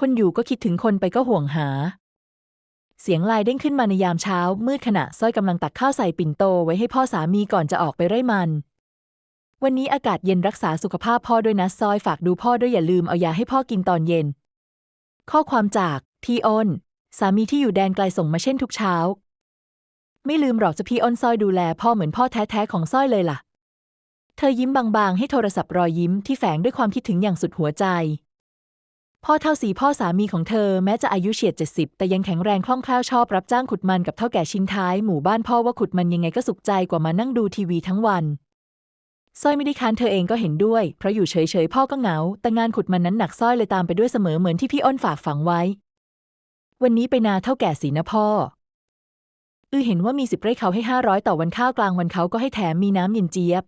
คนอยู่ก็คิดถึงคนไปก็ห่วงหา เสียงลายเด้งขึ้นมาในยามเช้า มืดขณะสร้อยกำลังตักข้าวใส่ปิ่นโตไว้ให้พ่อสามีก่อนจะออกไปไร่มัน วันนี้อากาศเย็นรักษาสุขภาพพ่อด้วยนะซอยฝากดูพ่อด้วยอย่าลืมเอายาให้พ่อกินตอนเย็น ข้อความจากพี่อ้น สามีที่อยู่แดนไกลส่งมาเช่นทุกเช้า ไม่ลืมหรอกจะพี่อ้นสร้อยดูแลพ่อเหมือนพ่อแท้ๆของสร้อยเลยล่ะ เธอยิ้มบางๆ ให้โทรศัพท์รอยยิ้มที่แฝงด้วยความคิดถึงอย่างสุดหัวใจ พ่อเท่าสีพ่อสามีของเธอแม้จะอายุเฉียดเจ็ดสิบแต่ยังแข็งแรงคล่องแคล่วชอบรับจ้างขุดมันกับเท่าแก่ชิ้นท้ายหมู่บ้านพ่อว่าขุดมันยังไงก็สุขใจกว่ามานั่งดูทีวีทั้งวันสร้อยไม่ได้ค้านเธอเองก็เห็นด้วย เพราะอยู่เฉยๆพ่อก็เหงา แต่งานขุดมันนั้นหนักสร้อยเลยตามไปด้วยเสมอเหมือนที่พี่อ้นฝากฝังไว้ วันนี้ไปนาเท่าแก่สีนะพ่อ อือเห็นว่ามีสิบไร่เขาให้ห้าร้อยต่อวันข้าวกลางวันเขาก็ให้แถมมีน้ำเย็นเจี๊ยบ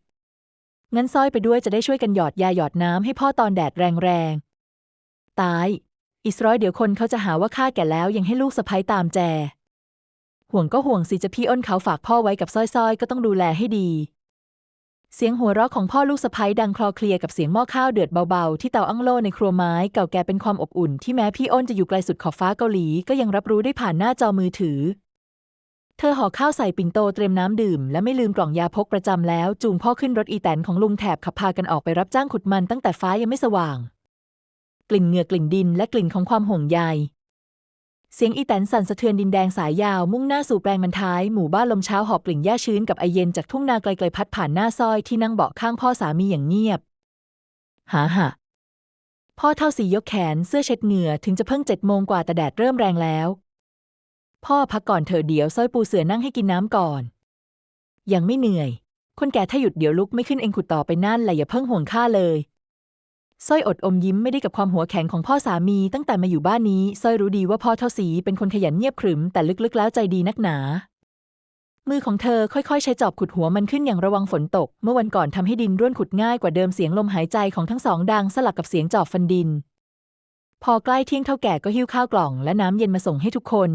งั้นสร้อยไปด้วยจะได้ช่วยกันหยอดยาหยอดน้ำให้พ่อตอนแดดแรงๆ ตาย อีสร้อยเดี๋ยวคนเขาจะหาว่าข้าแก่แล้วยังให้ลูกสะใภ้ตามแจ ห่วงก็ห่วงสิจะพี่อ้นเขาฝากพ่อไว้กับสร้อยๆ ก็ต้องดูแลให้ดี เสียงหัวเราะของพ่อลูกสะใภ้ดังคลอเคลียกับเสียงหม้อข้าวเดือดเบาๆ ที่เตาอั้งโล่ในครัวไม้เก่าแก่เป็นความอบอุ่นที่แม้พี่อ้นจะอยู่ไกลสุดขอบฟ้าเกาหลีก็ยังรับรู้ได้ผ่านหน้าจอมือถือเธอห่อข้าวใส่ปิ่นโตเตรียมน้ำดื่ม และไม่ลืมกล่องยาพกประจำแล้ว จูงพ่อขึ้นรถอีแตนของลุงแถบขับพากันออกไปรับจ้างขุดมันตั้งแต่ฟ้ายังไม่สว่าง กลิ่นเหงื่อกลิ่นดิน และกลิ่นของความห่วงใย เสียงอีแตนสั่นสะเทือนดินแดงสายยาวมุ่งหน้าสู่แปลงมันท้าย หมู่บ้านลมเช้าหอบกลิ่นหญ้าชื้นกับไอเย็นจากทุ่งนาไกลๆพัดผ่านหน้าซอยที่นั่งเบาะข้างพ่อสามีอย่างเงียบ หาหะพ่อเท่าสียกแขนเสื้อเช็ดเหงื่อถึงจะเพิ่งเจ็ดโมงกว่าแต่แดดเริ่มแรงแล้ว พ่อพักก่อนเถอะเดี๋ยวสร้อยปูเสือนั่งให้กินน้ำก่อน ยังไม่เหนื่อย คนแก่ถ้าหยุดเดี๋ยวลุกไม่ขึ้นเองขุดต่อไปนั่นแหละอย่าเพิ่งห่วงข้าเลย สร้อยอดอมยิ้มไม่ได้กับความหัวแข็งของพ่อสามีตั้งแต่มาอยู่บ้านนี้สร้อยรู้ดีว่าพ่อเท่าสีเป็นคนขยันเงียบขรึม แต่ลึกๆแล้วใจดีนักหนา มือของเธอค่อยๆ ใช้จอบขุดหัวมันขึ้นอย่างระวังฝนตก เมื่อวันก่อนทำให้ดินร่วนขุดง่ายกว่าเดิมเสียงลมหายใจของทั้งสองดังสลับกับเสียงจอบฟันดิน พอใกล้เที่ยงเท่าแก่ก็หิ้วข้าวกล่อง และน้ำเย็นมาส่งให้ทุกคน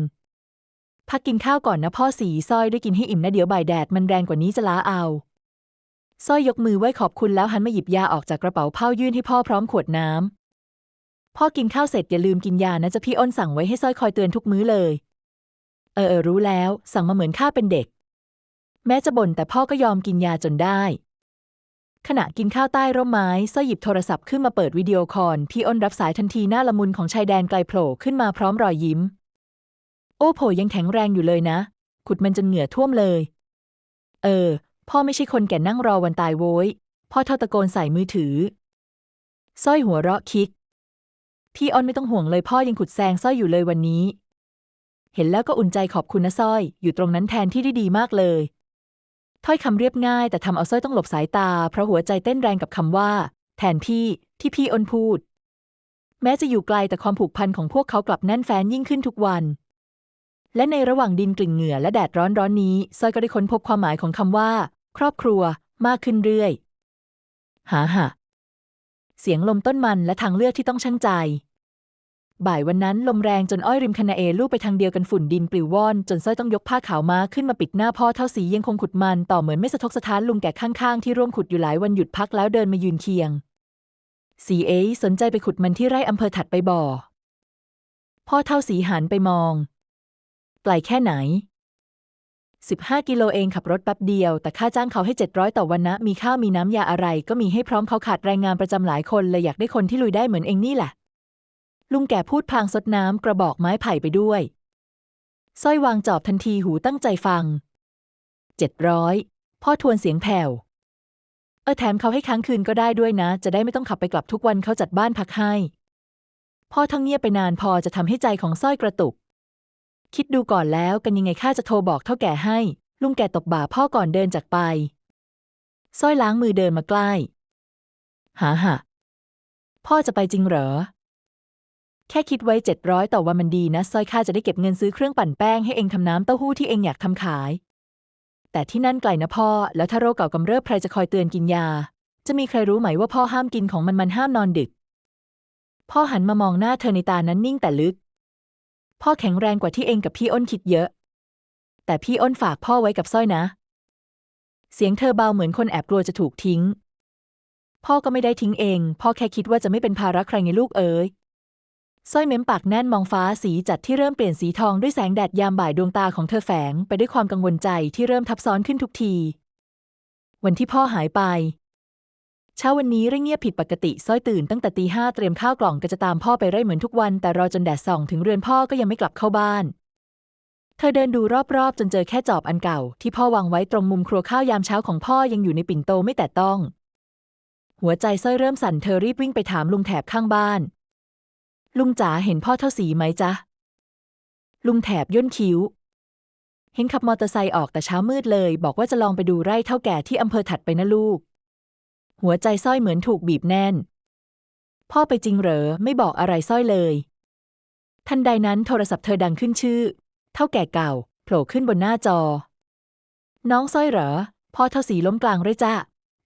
พักกินข้าวก่อนนะพ่อสีสร้อยด้วยกินให้อิ่มนะเดี๋ยวบ่ายแดดมันแรงกว่านี้จะล้าเอา สร้อยยกมือไหว้ขอบคุณแล้วหันมาหยิบยาออกจากกระเป๋าผ้ายื่นให้พ่อพร้อมขวดน้ำ พ่อกินข้าวเสร็จอย่าลืมกินยานะจะพี่อ้นสั่งไว้ให้สร้อยคอยเตือนทุกมื้อเลย เออเออรู้แล้ว สั่งมาเหมือนข้าเป็นเด็ก แม้จะบ่นแต่พ่อก็ยอมกินยาจนได้ ขณะกินข้าวใต้ร่มไม้สร้อยหยิบโทรศัพท์ขึ้นมาเปิดวิดีโอคอลพี่อ้นรับสายทันทีหน้าละมุนของชายแดนไกลโผล่ขึ้นมาพร้อมรอยยิ้ม โอ้โผยังแข็งแรงอยู่เลยนะ ขุดมันจนเหงื่อท่วมเลย เออ พ่อไม่ใช่คนแก่นั่งรอวันตายโว้ย พ่อเท่าตะโกนใส่มือถือ สร้อยหัวเราะคิก พี่อ้อนไม่ต้องห่วงเลยพ่อยังขุดแซงสร้อยอยู่เลยวันนี้ เห็นแล้วก็อุ่นใจขอบคุณนะสร้อย อยู่ตรงนั้นแทนที่ได้ดีมากเลย ถ้อยคำเรียบง่ายแต่ทำเอาสร้อยต้องหลบสายตา เพราะหัวใจเต้นแรงกับคำว่า แทนพี่ที่พี่อ้นพูด แม้จะอยู่ไกลแต่ความผูกพันของพวกเขากลับแน่นแฟ้นยิ่งขึ้นทุกวัน และในระหว่างดินกลิ่นเหงื่อและแดดร้อนร้อนนี้สร้อยก็ได้ค้นพบความหมายของคำว่า ครอบครัว มากขึ้นเรื่อย หาหะเสียงลมต้นมันและทางเลือกที่ต้องชั่งใจ บ่ายวันนั้นลมแรงจนอ้อยริมคานาเอลูกไปทางเดียวกันฝุ่นดินปลิวว่อน จนสร้อยต้องยกผ้าขาวม้าขึ้นมาปิดหน้าพ่อเท่าสียังคงขุดมันต่อเหมือนไม่สะทกสะท้านลุงแก่ข้างๆ ที่ร่วมขุดอยู่หลายวันหยุดพักแล้วเดินมายืนเคียง สีเอสนใจไปขุดมันที่ไร่อำเภอถัดไปบ่อ พ่อเท่าสีหันไปมอง ไกลแค่ไหน 15 กิโลเองขับรถแป๊บเดียว แต่ค่าจ้างเขาให้ 700 ต่อวันนะ มีข้าวมีน้ำยาอะไร ก็มีให้พร้อมเขาขาดแรงงานประจำหลายคนเลยอยากได้คนที่ลุยได้เหมือนเองนี่แหละ ลุงแก่พูดพางซดน้ำกระบอกไม้ไผ่ไปด้วยสร้อยวางจอบทันทีหูตั้งใจฟัง 700 พ่อทวนเสียงแผ่วเออแถมเขาให้ค้างคืนก็ได้ด้วยนะ จะได้ไม่ต้องขับไปกลับทุกวันเขาจัดบ้านพักให้ พ่อทั้งเงียบไปนานพอจะทำให้ใจของสร้อยกระตุก คิดดูก่อนแล้วกันยังไงข้าจะโทรบอกเท่าแก่ให้ ลุงแก่ตบบ่าพ่อก่อนเดินจากไปสร้อยล้างมือเดินมาใกล้ หาหะพ่อจะไปจริงเหรอ แค่คิดไว้เจ็ดร้อยต่อวันมันดีนะสร้อยข้าจะได้เก็บเงินซื้อเครื่องปั่นแป้งให้เองทำน้ำเต้าหู้ที่เองอยากทำขาย แต่ที่นั่นไกลนะพ่อ แล้วถ้าโรคเก่ากำเริบใครจะคอยเตือนกินยา จะมีใครรู้ไหมว่าพ่อห้ามกินของมันมันห้ามนอนดึก พ่อหันมามองหน้าเธอในตานั้นนิ่งแต่ลึก พ่อแข็งแรงกว่าที่เองกับพี่อ้นคิดเยอะ แต่พี่อ้นฝากพ่อไว้กับสร้อยนะ เสียงเธอเบาเหมือนคนแอบกลัวจะถูกทิ้ง พ่อก็ไม่ได้ทิ้งเอง พ่อแค่คิดว่าจะไม่เป็นภาระใครไงลูกเอ๋ยสร้อยเม้มปากแน่นมองฟ้าสีจัดที่เริ่มเปลี่ยนสีทองด้วยแสงแดดยามบ่ายดวงตาของเธอแฝงไปด้วยความกังวลใจที่เริ่มทับซ้อนขึ้นทุกที วันที่พ่อหายไป เช้าวันนี้เร่งเงียบผิดปกติสร้อยตื่นตั้งแต่ตีห้าเตรียมข้าวกล่องก็จะตามพ่อไปไร่เหมือนทุกวัน แต่รอจนแดดส่องถึงเรือนพ่อก็ยังไม่กลับเข้าบ้าน เธอเดินดูรอบๆ จนเจอแค่จอบอันเก่า ที่พ่อวางไว้ตรงมุมครัวข้าวยามเช้าของพ่อยังอยู่ในปิ่นโตไม่แต่ต้อง หัวใจสร้อยเริ่มสั่นเธอรีบวิ่งไปถามลุงแถบข้างบ้าน ลุงจ๋าเห็นพ่อเท่าสีไหมจ๊ะ ลุงแถบย่นคิ้ว เห็นขับมอเตอร์ไซค์ออกแต่เช้ามืดเลย บอกว่าจะลองไปดูไร่เท่าแก่ที่อำเภอถัดไปนะลูก หัวใจสร้อยเหมือนถูกบีบแน่น พ่อไปจริงเหรอไม่บอกอะไรสร้อยเลย ทันใดนั้นโทรศัพท์เธอดังขึ้นชื่อ เท่าแก่เก่าโผล่ขึ้นบนหน้าจอ น้องสร้อยเหรอพ่อเท่าสีล้มกลางเลยจ้ะ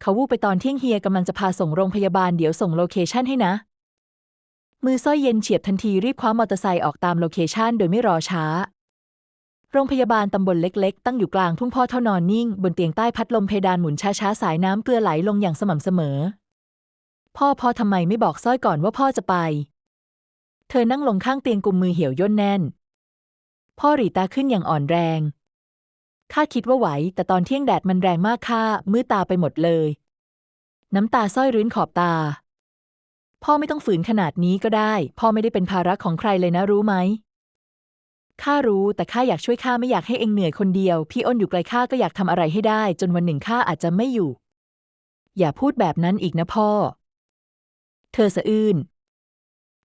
เขาวูบไปตอนเที่ยงเฮียกำลังจะพาส่งโรงพยาบาลเดี๋ยวส่งโลเคชั่นให้นะ มือสร้อยเย็นเฉียบทันทีรีบคว้ามอเตอร์ไซค์ออกตามโลเคชันโดยไม่รอช้า รงพยาบาลตำบลเล็กๆ ตั้งอยู่กลางทุ่งพ่อเท่านอนนิ่ง บนเตียงใต้พัดลมเพดานหมุนช้าๆ สายน้ำเกลือไหลลงอย่างสม่ำเสมอ พ่อพ่อทำไมไม่บอกสร้อยก่อนว่าพ่อจะไป เธอนั่งลงข้างเตียงกุมมือเหี่ยวย่นแน่น พ่อหรีตาขึ้นอย่างอ่อนแรงข้าคิดว่าไหว แต่ตอนเที่ยงแดดมันแรงมากข้ามืดตาไปหมดเลย น้ำตาสร้อยรื้นขอบตา พ่อไม่ต้องฝืนขนาดนี้ก็ได้ พ่อไม่ได้เป็นภาระของใครเลยนะรู้ไหม ข้ารู้แต่ข้าอยากช่วยข้าไม่อยากให้เองเหนื่อยคนเดียว พี่อ้นอยู่ไกลข้าก็อยากทำอะไรให้ได้ จนวันหนึ่งข้าอาจจะไม่อยู่ อย่าพูดแบบนั้นอีกนะพ่อ เธอสะอื้น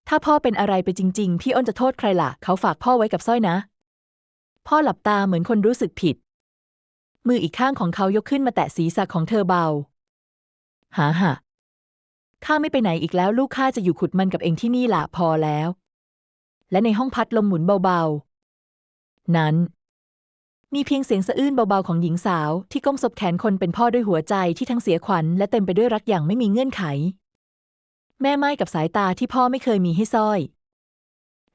ถ้าพ่อเป็นอะไรไปจริง ๆ พี่อ้นจะโทษใครล่ะ เขาฝากพ่อไว้กับสร้อยนะ พ่อหลับตาเหมือนคนรู้สึกผิด มืออีกข้างของเขายกขึ้นมาแตะศีรษะของเธอเบาหาหะข้าไม่ไปไหนอีกแล้ว ลูกข้าจะอยู่ขุดมันกับเองที่นี่ละพอแล้ว และในห้องพัดลมหมุนเบาๆ นั้น มีเพียงเสียงสะอื้นเบาๆของหญิงสาวที่ก้มศพแขนคนเป็นพ่อด้วยหัวใจที่ทั้งเสียขวัญและเต็มไปด้วยรักอย่างไม่มีเงื่อนไข แม่ไม้กับสายตาที่พ่อไม่เคยมีให้สร้อย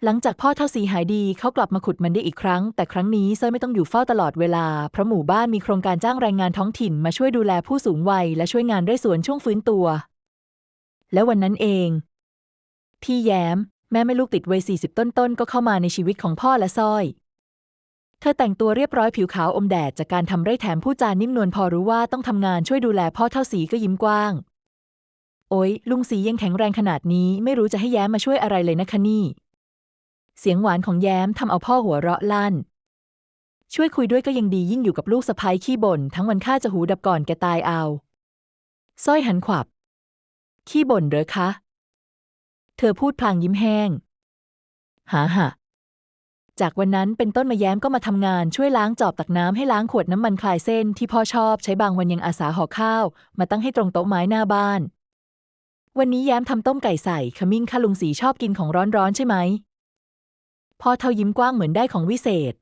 หลังจากพ่อเท่าสีหายดีเขากลับมาขุดมันได้อีกครั้ง แต่ครั้งนี้สร้อยไม่ต้องอยู่เฝ้าตลอดเวลา เพราะหมู่บ้านมีโครงการจ้างแรงงานท้องถิ่นมาช่วยดูแลผู้สูงวัยและช่วยงานไร่สวนช่วงฟื้นตัว และวันนั้นเองพี่แย้ม แม่ไม่ลูกติดวัยสี่สิบต้นๆ ก็เข้ามาในชีวิตของพ่อและสร้อย เธอแต่งตัวเรียบร้อยผิวขาวอมแดดจากการทำไร่แถมผู้จานิ่มนวลพอรู้ว่าต้องทำงานช่วยดูแลพ่อเท่าสีก็ยิ้มกว้าง โอ๊ยลุงสียังแข็งแรงขนาดนี้ไม่รู้จะให้แย้มมาช่วยอะไรเลยนะคะนี่ เสียงหวานของแย้มทำเอาพ่อหัวเราะลั่น ช่วยคุยด้วยก็ยังดียิ่งอยู่กับลูกสะพ้ายขี้บ่นทั้งวันข้าจะหูดับก่อนแกตายเอาสร้อยหันขวับ ขี้บ่นเหรอคะ เธอพูดพลางยิ้มแห้งหาหะ จากวันนั้นเป็นต้นมาแย้มก็มาทำงานช่วยล้างจอบตักน้ำให้ล้างขวดน้ำมันคลายเส้นที่พ่อชอบใช้บางวันยังอาสาห่อข้าว มาตั้งให้ตรงโต๊ะไม้หน้าบ้าน วันนี้แย้มทำต้มไก่ใส่ขมิ้นข้าลุงสีชอบกินของร้อนๆใช่ไหมพ่อเท่ายิ้มกว้างเหมือนได้ของวิเศษ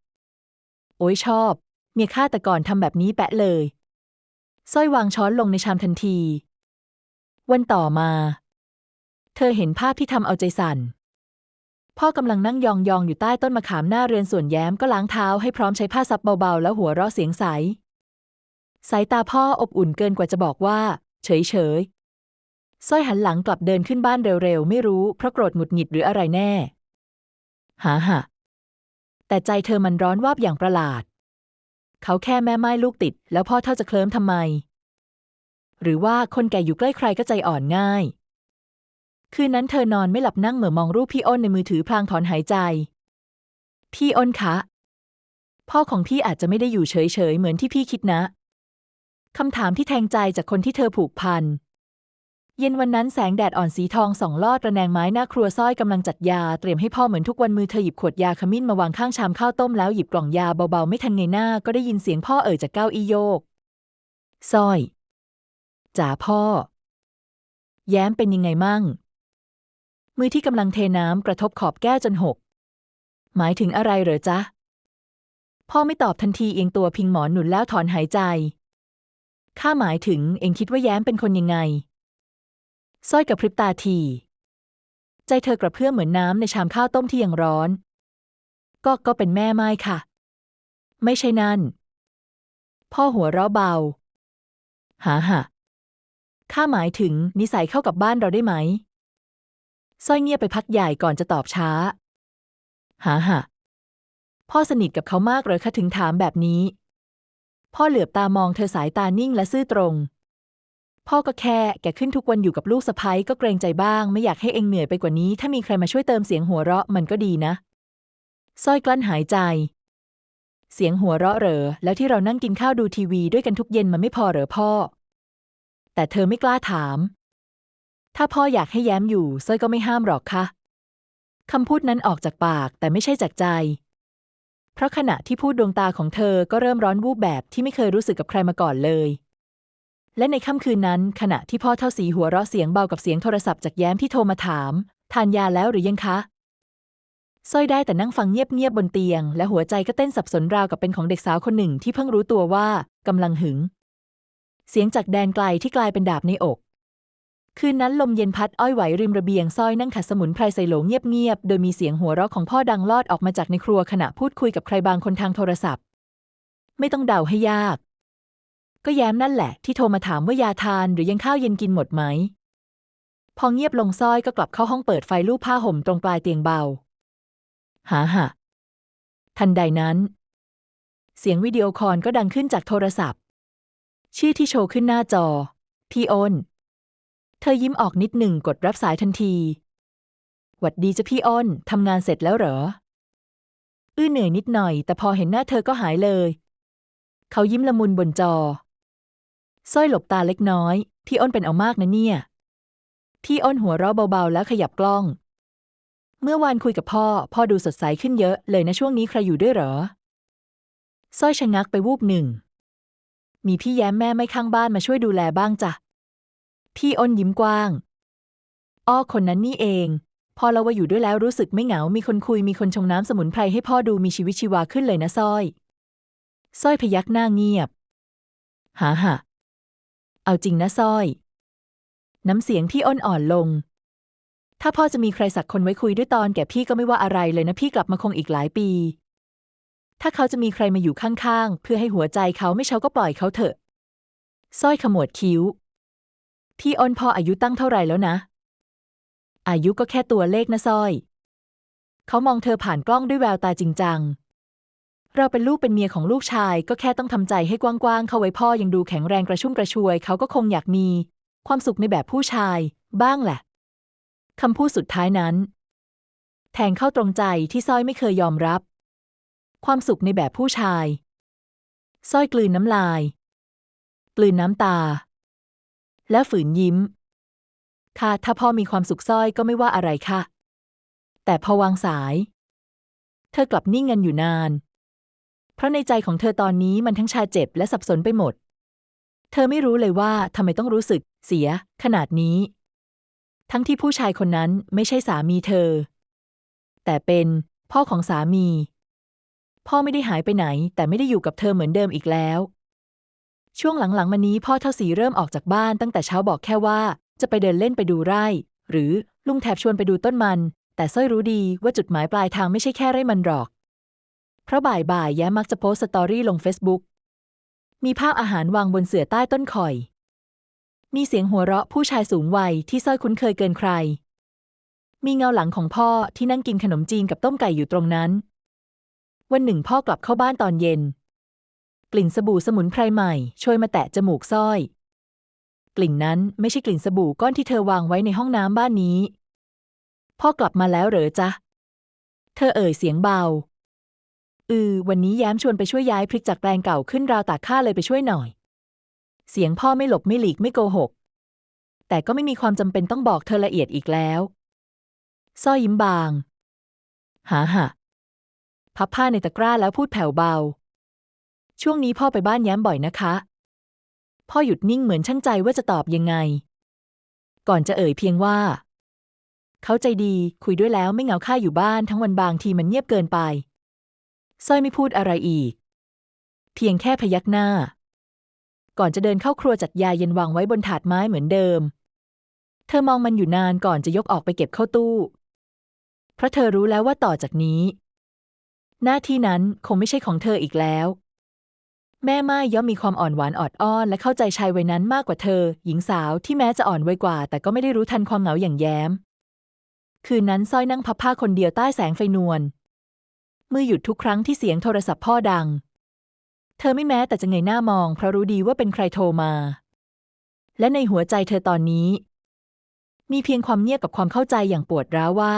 โอ้ยชอบ เมียข้าแต่ก่อนทำแบบนี้แปะเลยสร้อยวางช้อนลงในชามทันที วันต่อมา เธอเห็นภาพที่ทำเอาใจสั่น พ่อกำลังนั่งยองๆอยู่ใต้ต้นมะขามหน้าเรือนส่วนแย้มก็ล้างเท้าให้พร้อมใช้ผ้าซับเบาๆ แล้วหัวเราะเสียงใส สายตาพ่ออบอุ่นเกินกว่าจะบอกว่า เฉยๆสร้อยหันหลังกลับเดินขึ้นบ้านเร็วๆ ไม่รู้เพราะโกรธหงุดหงิดหรืออะไรแน่ หาหะแต่ใจเธอมันร้อนวาบอย่างประหลาด เขาแค่แม่ไม้ลูกติด แล้วพ่อเท่าจะเคลิ้มทำไม หรือว่าคนแก่อยู่ใกล้ใครก็ใจอ่อนง่าย คืนนั้นเธอนอนไม่หลับนั่งเหม่อมองรูปพี่อ้นในมือถือพลางถอนหายใจ พี่อ้นคะ พ่อของพี่อาจจะไม่ได้อยู่เฉยๆ เหมือนที่พี่คิดนะ คำถามที่แทงใจจากคนที่เธอผูกพัน เย็นวันนั้นแสงแดดอ่อนสีทองส่องลอดระแนงไม้หน้าครัวสร้อยกำลังจัดยาเตรียมให้พ่อเหมือนทุกวันมือเธอหยิบขวดยาขมิ้นมาวางข้างชามข้าวต้มแล้วหยิบกล่องยาเบาๆไม่ทันเงยหน้าก็ได้ยินเสียงพ่อเอ่ยจากเก้าอี้โยกสร้อยจ๋าพ่อ แย้มเป็นยังไงมั่ง มือที่กำลังเทน้ำกระทบขอบแก้วจนหก หมายถึงอะไรเหรอจ๊ะ พ่อไม่ตอบทันทีเอียงตัวพิงหมอนหนุนแล้วถอนหายใจ ข้าหมายถึงเองคิดว่าแย้มเป็นคนยังไงสร้อยกับพริบตาที ใจเธอกระเพื่อมเหมือนน้ำในชามข้าวต้มที่ยังร้อน ก็ก็เป็นแม่ไม้ค่ะ ไม่ใช่นั่น พ่อหัวเราะเบา หาหะข้าหมายถึงนิสัยเข้ากับบ้านเราได้ไหม สร้อยเงียบไปพักใหญ่ก่อนจะตอบช้า หาหะพ่อสนิทกับเขามากเหรอคะถึงถามแบบนี้ พ่อเหลือบตามองเธอสายตานิ่งและซื่อตรง พ่อก็แค่แกขึ้นทุกวันอยู่กับลูกสะใภ้ก็เกรงใจบ้าง ไม่อยากให้เองเหนื่อยไปกว่านี้ ถ้ามีใครมาช่วยเติมเสียงหัวเราะมันก็ดีนะสร้อยกลั้นหายใจ เสียงหัวเราะเหรอ แล้วที่เรานั่งกินข้าวดูทีวีด้วยกันทุกเย็นมันไม่พอเหรอพ่อ แต่เธอไม่กล้าถาม ถ้าพ่ออยากให้แย้มอยู่สร้อยก็ไม่ห้ามหรอกค่ะคำพูดนั้นออกจากปากแต่ไม่ใช่จากใจ เพราะขณะที่พูดดวงตาของเธอก็เริ่มร้อนวูบแบบที่ไม่เคยรู้สึกกับใครมาก่อนเลย และในค่ำคืนนั้น ขณะที่พ่อเท่าสีหัวเราะเสียงเบากับเสียงโทรศัพท์จากแย้มที่โทรมาถาม ทานยาแล้วหรือยังคะสร้อยได้แต่นั่งฟังเงียบๆบนเตียง และหัวใจก็เต้นสับสนราวกับเป็นของเด็กสาวคนหนึ่งที่เพิ่งรู้ตัวว่ากำลังหึง เสียงจากแดนไกลที่กลายเป็นดาบในอก คืนนั้นลมเย็นพัดอ้อยไหวริมระเบียงสร้อยนั่งขัดสมุนไพรใส่โหลเงียบๆ โดยมีเสียงหัวเราะของพ่อดังลอดออกมาจากในครัวขณะพูดคุยกับใครบางคนทางโทรศัพท์ ไม่ต้องเดาให้ยาก ก็แย้มนั่นแหละ ที่โทรมาถามว่ายาทานหรือยังข้าวเย็นกินหมดไหม พอเงียบลงสร้อยก็กลับเข้าห้องเปิดไฟลูบผ้าห่มตรงปลายเตียงเบา หาหะทันใดนั้น เสียงวิดีโอคอลก็ดังขึ้นจากโทรศัพท์ ชื่อที่โชว์ขึ้นหน้าจอ พี่อ้น เธอยิ้มออกนิดหนึ่งกดรับสายทันที หวัดดีจ้ะพี่อ้น ทำงานเสร็จแล้วเหรอ อื้อเหนื่อยนิดหน่อย แต่พอเห็นหน้าเธอก็หายเลย เขายิ้มละมุนบนจอ สร้อยหลบตาเล็กน้อย พี่อ้นเป็นเอามากนะเนี่ย พี่อ้นหัวเราะเบาๆ แล้วขยับกล้อง เมื่อวานคุยกับพ่อ พ่อดูสดใสขึ้นเยอะเลยนะช่วงนี้ใครอยู่ด้วยเหรอ สร้อยชะงักไปวูบหนึ่ง มีพี่แย้มแม่ไม่ข้างบ้านมาช่วยดูแลบ้างจ้ะ พี่อ้นยิ้มกว้าง อ้อคนนั้นนี่เอง พอเราว่าอยู่ด้วยแล้วรู้สึกไม่เหงา มีคนคุย มีคนชงน้ำสมุนไพรให้พ่อดูมีชีวิตชีวาขึ้นเลยนะสร้อยสร้อยพยักหน้าเงียบ หาหะเอาจริงนะสร้อย น้ำเสียงพี่อ้นอ่อนลง ถ้าพ่อจะมีใครสักคนไว้คุยด้วยตอนแก่พี่ก็ไม่ว่าอะไรเลยนะพี่กลับมาคงอีกหลายปี ถ้าเขาจะมีใครมาอยู่ข้างๆ เพื่อให้หัวใจเขาไม่เช้าก็ปล่อยเขาเถอะสร้อยขมวดคิ้ว พี่อ้นพ่ออายุตั้งเท่าไหร่แล้วนะ อายุก็แค่ตัวเลขนะสร้อย เขามองเธอผ่านกล้องด้วยแววตาจริงจัง เราเป็นลูกเป็นเมียของลูกชาย ก็แค่ต้องทำใจให้กว้างๆ เข้าไว้พ่อยังดูแข็งแรงกระชุ่มกระชวย เขาก็คงอยากมี ความสุขในแบบผู้ชาย บ้างแหละคำพูดสุดท้ายนั้น แทงเข้าตรงใจที่สร้อยไม่เคยยอมรับ ความสุขในแบบผู้ชายสร้อยกลืนน้ำลาย กลืนน้ำตา และฝืนยิ้ม ค่ะ ถ้าพ่อมีความสุขสร้อยก็ไม่ว่าอะไรค่ะ แต่พอวางสาย เธอกลับนิ่งงันอยู่นาน เพราะในใจของเธอตอนนี้มันทั้งชาเจ็บและสับสนไปหมด เธอไม่รู้เลยว่าทำไมต้องรู้สึก เสีย ขนาดนี้ ทั้งที่ผู้ชายคนนั้นไม่ใช่สามีเธอ แต่เป็นพ่อของสามี พ่อไม่ได้หายไปไหน แต่ไม่ได้อยู่กับเธอเหมือนเดิมอีกแล้ว ช่วงหลังๆมานี้พ่อเท่าสีเริ่มออกจากบ้านตั้งแต่เช้าบอกแค่ว่า จะไปเดินเล่นไปดูไร่ หรือลุงแถบชวนไปดูต้นมัน แต่สร้อยรู้ดีว่าจุดหมายปลายทางไม่ใช่แค่ไร่มันหรอก เพราะบ่ายๆแย้มมักจะโพสต์สตอรี่ลงเฟซบุ๊กมีภาพอาหารวางบนเสื่อใต้ต้นข่อย มีเสียงหัวเราะผู้ชายสูงวัยที่สร้อยคุ้นเคยเกินใคร มีเงาหลังของพ่อที่นั่งกินขนมจีนกับต้มไก่อยู่ตรงนั้น วันหนึ่งพ่อกลับเข้าบ้านตอนเย็น ลิ่นสบู่สมุนไพรใหม่ ช่วยมาแตะจมูกสร้อย กลิ่นนั้นไม่ใช่กลิ่นสบู่ก้อนที่เธอวางไว้ในห้องน้ำบ้านนี้ พ่อกลับมาแล้วเหรอจ๊ะ เธอเอ่ยเสียงเบา อือ วันนี้แย้มชวนไปช่วยย้ายพริกจากแปลงเก่าขึ้นราวตากข้าเลยไปช่วยหน่อย เสียงพ่อไม่หลบไม่หลีกไม่โกหก แต่ก็ไม่มีความจำเป็นต้องบอกเธอละเอียดอีกแล้วสร้อยยิ้มบาง หาหะพับผ้าในตะกร้าแล้วพูดแผ่วเบา ช่วงนี้พ่อไปบ้านแย้มบ่อยนะคะ พ่อหยุดนิ่งเหมือนช่างใจว่าจะตอบยังไง ก่อนจะเอ่ยเพียงว่า เขาใจดีคุยด้วยแล้วไม่เหงาค่าอยู่บ้านทั้งวันบางทีมันเงียบเกินไปสร้อยไม่พูดอะไรอีก เพียงแค่พยักหน้า ก่อนจะเดินเข้าครัวจัดยาเย็นวางไว้บนถาดไม้เหมือนเดิม เธอมองมันอยู่นานก่อนจะยกออกไปเก็บเข้าตู้ เพราะเธอรู้แล้วว่าต่อจากนี้ หน้าที่นั้นคงไม่ใช่ของเธออีกแล้ว แม่ไม้ย่อมมีความอ่อนหวานออดอ้อน และเข้าใจชายวัยนั้นมากกว่าเธอ หญิงสาวที่แม้จะอ่อนวัยกว่า แต่ก็ไม่ได้รู้ทันความเหงาอย่างแย้ม คืนนั้นสร้อยนั่งพับผ้าคนเดียวใต้แสงไฟนวลมือหยุดทุกครั้งที่เสียงโทรศัพท์พ่อดัง เธอไม่แม้แต่จะเงยหน้ามอง เพราะรู้ดีว่าเป็นใครโทรมา และในหัวใจเธอตอนนี้ มีเพียงความเงียบกับความเข้าใจอย่างปวดร้าวว่า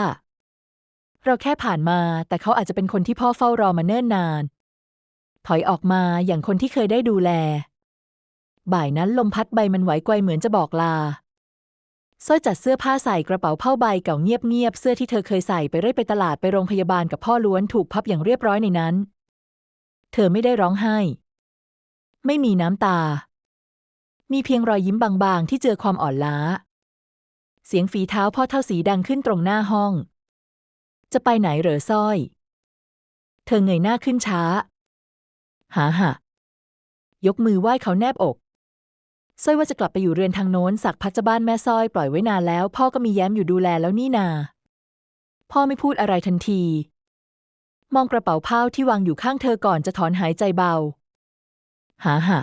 เราแค่ผ่านมา แต่เขาอาจจะเป็นคนที่พ่อเฝ้ารอมาเนิ่นนาน ถอยออกมาอย่างคนที่เคยได้ดูแล บ่ายนั้นลมพัดใบมันไหวไกวเหมือนจะบอกลาสร้อยจัดเสื้อผ้าใส่กระเป๋าผ้าใบเก่าเงียบๆเสื้อที่เธอเคยใส่ไปเรื่อยไปตลาดไปโรงพยาบาลกับพ่อล้วนถูกพับอย่างเรียบร้อยในนั้น เธอไม่ได้ร้องไห้ ไม่มีน้ำตา มีเพียงรอยยิ้มบางๆ ที่เจอความอ่อนล้า เสียงฝีเท้าพ่อเท่าสีดังขึ้นตรงหน้าห้อง จะไปไหนเหรอสร้อย เธอเงยหน้าขึ้นช้า หาหะยกมือไหว้เขาแนบอก สร้อยว่าจะกลับไปอยู่เรือนทางโน้นสักพักจะบ้านแม่สร้อยปล่อยไว้นานแล้ว พ่อก็มีแย้มอยู่ดูแลแล้วนี่นา พ่อไม่พูดอะไรทันที มองกระเป๋าผ้าที่วางอยู่ข้างเธอก่อนจะถอนหายใจเบา หาหะ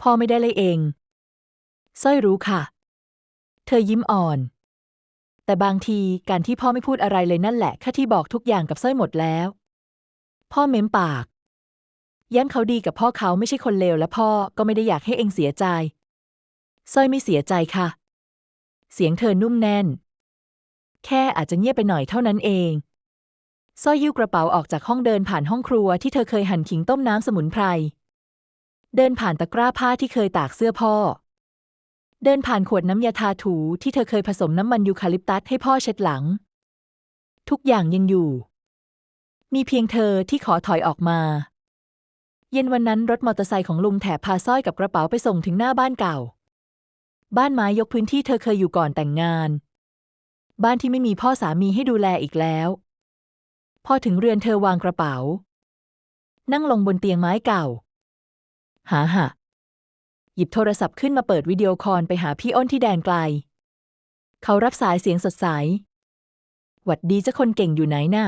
พ่อไม่ได้เลยเอง สร้อยรู้ค่ะ เธอยิ้มอ่อน แต่บางทีการที่พ่อไม่พูดอะไรเลยนั่นแหละค่าที่บอกทุกอย่างกับสร้อยหมดแล้ว พ่อเม้มปาก ย้มเขาดีกับพ่อเขาไม่ใช่คนเลวและพ่อก็ไม่ได้อยากให้เองเสียใจสร้อยไม่เสียใจค่ะ เสียงเธอนุ่มแน่น แค่อาจจะเงียบไปหน่อยเท่านั้นเองสร้อยยิ้วกระเป๋าออกจากห้องเดินผ่านห้องครัวที่เธอเคยหั่นขิงต้มน้ำสมุนไพร เดินผ่านตะกร้าผ้าที่เคยตากเสื้อพ่อ เดินผ่านขวดน้ำยาทาถูที่เธอเคยผสมน้ำมันยูคาลิปตัสให้พ่อเช็ดหลัง ทุกอย่างยังอยู่ มีเพียงเธอที่ขอถอยออกมา เย็นวันนั้นรถมอเตอร์ไซค์ของลุงแถบพาสร้อยกับกระเป๋าไปส่งถึงหน้าบ้านเก่า บ้านไม้ยกพื้นที่เธอเคยอยู่ก่อนแต่งงาน บ้านที่ไม่มีพ่อสามีให้ดูแลอีกแล้ว พอถึงเรือนเธอวางกระเป๋า นั่งลงบนเตียงไม้เก่า หาหะหยิบโทรศัพท์ขึ้นมาเปิดวิดีโอคอลไปหาพี่อ้นที่แดนไกล เขารับสายเสียงสดใส หวัดดีเจ้าคนเก่งอยู่ไหนน่ะ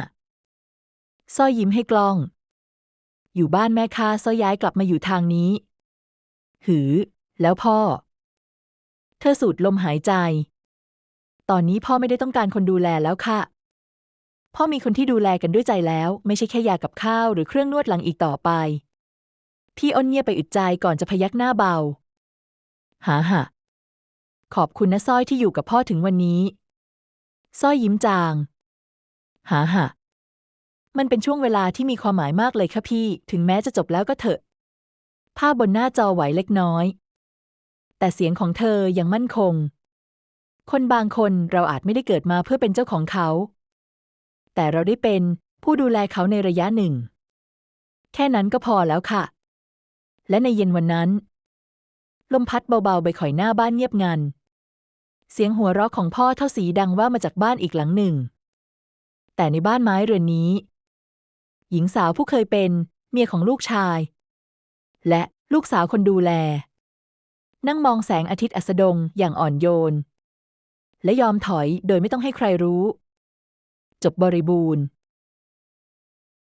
สร้อยยิ้มให้กล้อง อยู่บ้านแม่ค้าสร้อยย้ายกลับมาอยู่ทางนี้ หือ แล้วพ่อ เธอสูดลมหายใจ ตอนนี้พ่อไม่ได้ต้องการคนดูแลแล้วค่ะ พ่อมีคนที่ดูแลกันด้วยใจแล้ว ไม่ใช่แค่ยากับข้าวหรือเครื่องนวดหลังอีกต่อไป พี่อ้นเงียบไปอึดใจก่อนจะพยักหน้าเบา หาหะขอบคุณนะสร้อยที่อยู่กับพ่อถึงวันนี้สร้อยยิ้มจาง หาหะ มันเป็นช่วงเวลาที่มีความหมายมากเลยค่ะพี่ ถึงแม้จะจบแล้วก็เถอะ ภาพบนหน้าจอไหวเล็กน้อย แต่เสียงของเธอยังมั่นคง คนบางคนเราอาจไม่ได้เกิดมาเพื่อเป็นเจ้าของเขา แต่เราได้เป็นผู้ดูแลเขาในระยะหนึ่ง แค่นั้นก็พอแล้วค่ะ และในเย็นวันนั้น ลมพัดเบาๆใบข่อยหน้าบ้านเงียบงัน เสียงหัวเราะของพ่อเท่าสีดังว่ามาจากบ้านอีกหลังหนึ่ง แต่ในบ้านไม้เรือนนี้ หญิงสาวผู้เคยเป็นเมียของลูกชาย และลูกสาวคนดูแล นั่งมองแสงอาทิตย์อัสดงอย่างอ่อนโยน และยอมถอยโดยไม่ต้องให้ใครรู้ จบบริบูรณ์